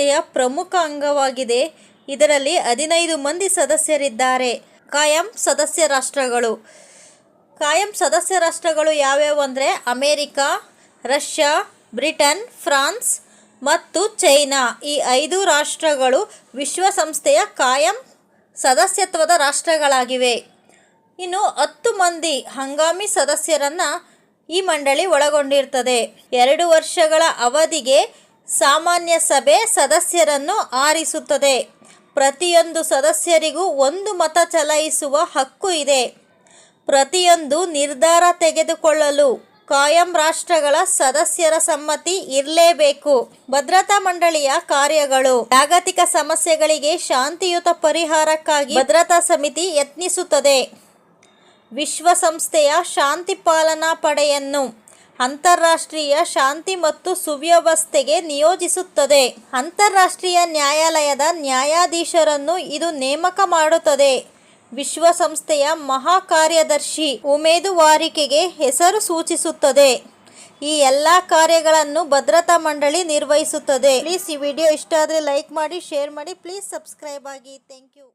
ಸಂಸ್ಥೆಯ ಪ್ರಮುಖ ಅಂಗವಾಗಿದೆ. ಇದರಲ್ಲಿ ಹದಿನೈದು ಮಂದಿ ಸದಸ್ಯರಿದ್ದಾರೆ. ಕಾಯಂ ಸದಸ್ಯ ರಾಷ್ಟ್ರಗಳು. ಕಾಯಂ ಸದಸ್ಯ ರಾಷ್ಟ್ರಗಳು ಯಾವ್ಯಾವು ಅಂದರೆ ಅಮೇರಿಕಾ, ರಷ್ಯಾ, ಬ್ರಿಟನ್, ಫ್ರಾನ್ಸ್ ಮತ್ತು ಚೈನಾ. ಈ ಐದು ರಾಷ್ಟ್ರಗಳು ವಿಶ್ವಸಂಸ್ಥೆಯ ಕಾಯಂ ಸದಸ್ಯತ್ವದ ರಾಷ್ಟ್ರಗಳಾಗಿವೆ. ಇನ್ನು ಹತ್ತು ಮಂದಿ ಹಂಗಾಮಿ ಸದಸ್ಯರನ್ನು ಈ ಮಂಡಳಿ ಒಳಗೊಂಡಿರ್ತದೆ. ಎರಡು ವರ್ಷಗಳ ಅವಧಿಗೆ ಸಾಮಾನ್ಯ ಸಭೆ ಸದಸ್ಯರನ್ನು ಆರಿಸುತ್ತದೆ. ಪ್ರತಿಯೊಂದು ಸದಸ್ಯರಿಗೂ ಒಂದು ಮತ ಚಲಾಯಿಸುವ ಹಕ್ಕು ಇದೆ. ಪ್ರತಿಯೊಂದು ನಿರ್ಧಾರ ತೆಗೆದುಕೊಳ್ಳಲು ಕಾಯಂ ರಾಷ್ಟ್ರಗಳ ಸದಸ್ಯರ ಸಮ್ಮತಿ ಇರಲೇಬೇಕು. ಭದ್ರತಾ ಮಂಡಳಿಯ ಕಾರ್ಯಗಳು ಜಾಗತಿಕ ಸಮಸ್ಯೆಗಳಿಗೆ ಶಾಂತಿಯುತ ಪರಿಹಾರಕ್ಕಾಗಿ ಭದ್ರತಾ ಸಮಿತಿ ಯತ್ನಿಸುತ್ತದೆ. ವಿಶ್ವಸಂಸ್ಥೆಯ ಶಾಂತಿ ಪಾಲನಾ ಪಡೆಯನ್ನು ಅಂತಾರಾಷ್ಟ್ರೀಯ ಶಾಂತಿ ಮತ್ತು ಸುವ್ಯವಸ್ಥೆಗೆ ನಿಯೋಜಿಸುತ್ತದೆ. ಅಂತಾರಾಷ್ಟ್ರೀಯ ನ್ಯಾಯಾಲಯದ ನ್ಯಾಯಾಧೀಶರನ್ನು ಇದು ನೇಮಕ ಮಾಡುತ್ತದೆ. ವಿಶ್ವಸಂಸ್ಥೆಯ ಮಹಾ ಕಾರ್ಯದರ್ಶಿ ಉಮೇದುವಾರಿಕೆಗೆ ಹೆಸರು ಸೂಚಿಸುತ್ತದೆ. ಈ ಎಲ್ಲ ಕಾರ್ಯಗಳನ್ನು ಭದ್ರತಾ ಮಂಡಳಿ ನಿರ್ವಹಿಸುತ್ತದೆ. ಪ್ಲೀಸ್ ಈ ವಿಡಿಯೋ ಇಷ್ಟ ಆದರೆ ಲೈಕ್ ಮಾಡಿ ಶೇರ್ ಮಾಡಿ. ಪ್ಲೀಸ್ ಸಬ್ಸ್ಕ್ರೈಬ್ ಆಗಿ. Thank you